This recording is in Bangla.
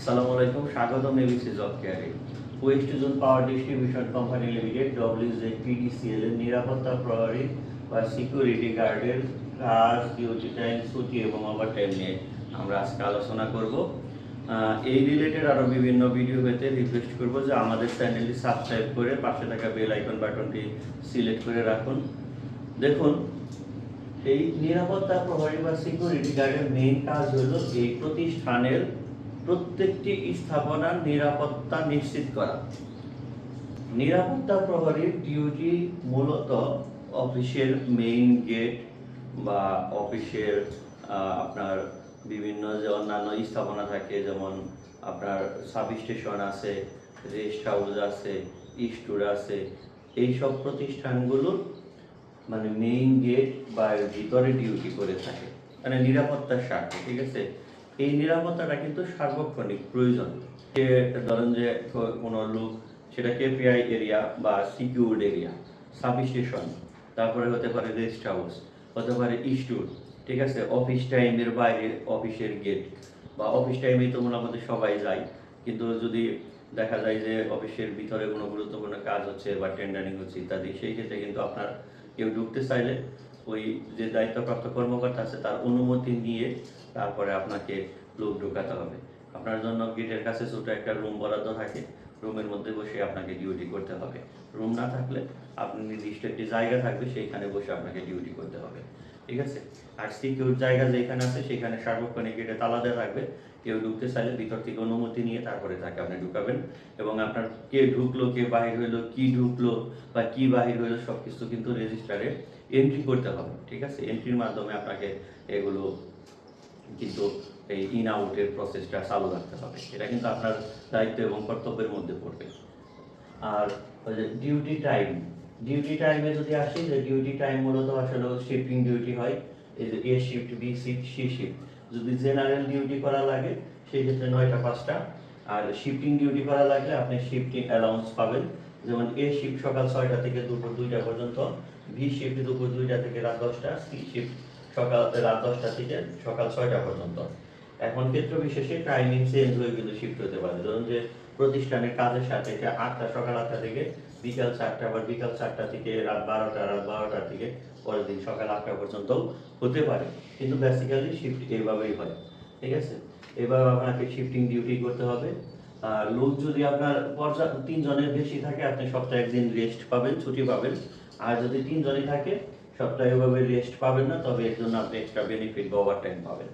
আসসালামু আলাইকুম, স্বাগতম এবিসি জব কেয়ারে। West zone power distribution company limited W Z PDCL এর নিরাপত্তা প্রহরী বা সিকিউরিটি গার্ডের কাজ, ডিউটি টাইম, ছুটি এবং ওভার টাইম নিয়ে আমরা আজকে আলোচনা করব। এই রিলেটেড আরও বিভিন্ন ভিডিও পেতে রিকোয়েস্ট করব যে আমাদের চ্যানেলটি সাবস্ক্রাইব করে পাশে থাকা বেল আইকন বাটনটি সিলেক্ট করে রাখুন। দেখুন, এই নিরাপত্তা প্রহরী বা সিকিউরিটি গার্ডের মেইন কাজ হলো এই প্রতিষ্ঠানের প্রত্যেকটি স্থাপনার নিরাপত্তা নিশ্চিত করা। নিরাপত্তা প্রহরীর ডিউটি মূলত অফিসের মেইন গেট বা অফিসের আপনার বিভিন্ন যে অন্যান্য স্থাপনা থাকে, যেমন আপনার সাব স্টেশন আছে রেস্ট হাউস আছে স্টোর আছে, এইসব প্রতিষ্ঠানগুলোর মানে মেইন গেট বা ভিতরে ডিউটি করে থাকে। মানে নিরাপত্তার স্বার্থে, ঠিক আছে? এই নিরাপত্তাটা কিন্তু সার্বক্ষণিক, প্রয়োজন। যে ধরেন যে কোনো লোক সেটা কেপিআই এরিয়া বা সিকিউরড এরিয়া সাব স্টেশন তারপরে হতে পারে রেস্ট হাউস হতে পারে স্টোর ঠিক আছে? অফিস টাইমের বাইরে অফিসের গেট বা অফিস টাইমে তো মোটামুটি সবাই যায়। কিন্তু যদি দেখা যায় যে অফিসের ভিতরে কোনো গুরুত্বপূর্ণ কাজ হচ্ছে বা টেন্ডারিং হচ্ছে ইত্যাদি, সেই ক্ষেত্রে কিন্তু আপনার কেউ ঢুকতে চাইলে ওই যে দায়িত্বপ্রাপ্ত কর্মকর্তা আছে, তার অনুমতি নিয়ে তারপরে আপনাকে লোক ঢোকাতে হবে। আপনার জন্য গেটের কাছে ছোট একটা রুম বরাদ্দ থাকে, রুমের মধ্যে বসে আপনাকে ডিউটি করতে হবে। রুম না থাকলে আপনি নির্দিষ্ট একটি জায়গা থাকবে, সেইখানে বসে আপনাকে ডিউটি করতে হবে। ঠিক আছে? আর সিকিউর জায়গা যেখানে আছে, সেখানে সার্বক্ষণিক গেটে তালা দেওয়া থাকবে। কেউ ঢুকতে চাইলে ভিতর থেকে অনুমতি নিয়ে তারপরে তাকে আপনি ঢুকাবেন। এবং আপনার কে ঢুকলো, কে বাহির হইল, কি ঢুকলো বা কি বাহির হইল সব কিছু কিন্তু রেজিস্টারে এন্ট্রি করতে হবে, ঠিক আছে? এন্ট্রির মাধ্যমে আপনাকে এগুলো কিন্তু এই ইন আউটের প্রসেসটা চালু রাখতে হবে। এটা কিন্তু আপনার দায়িত্ব এবং কর্তব্যের মধ্যে পড়বে। আর ডিউটি টাইম ডিউটি টাইমে যদি আসি, যে ডিউটি টাইম মূলত আসলে শিফটিং ডিউটি হয়, এই যে A shift B shift C shift যদি জেনারেল ডিউটি করা লাগে সেই ক্ষেত্রে নয়টা, পাঁচটা। আর শিফটিং ডিউটি করা লাগলে আপনি শিফটিং অ্যালাউন্স পাবেন। যেমন এ শিফট সকাল ছয়টা থেকে দুপুর দুইটা পর্যন্ত ভি শিফট দুপুর দুইটা থেকে রাত দশটা সি শিফট সকাল রাত দশটা থেকে সকাল ছয়টা পর্যন্ত। এখন ক্ষেত্র বিশেষে টাইমিং চেঞ্জ হয়ে কিন্তু শিফট হতে পারে। ধরুন যে প্রতিষ্ঠানের কাজের সাথে আটটা, সকাল আটটা থেকে বিকাল চারটা আবার বিকাল চারটা থেকে রাত বারোটা রাত বারোটা থেকে পরের দিন সকাল আটটা পর্যন্ত হতে পারে। কিন্তু বেসিক্যালি শিফট এইভাবেই হয়, ঠিক আছে? এবার আপনাকে শিফটিং ডিউটি করতে হবে। আর লোক যদি আপনার পর্যাপ্ত তিনজনের বেশি থাকে, আপনি সপ্তাহে একদিন রেস্ট পাবেন, ছুটি পাবেন। আর যদি তিনজনই থাকে, সপ্তাহে এভাবে রেস্ট পাবেন না, তবে এর জন্য আপনি এক্সট্রা বেনিফিট বা ওভার টাইম পাবেন।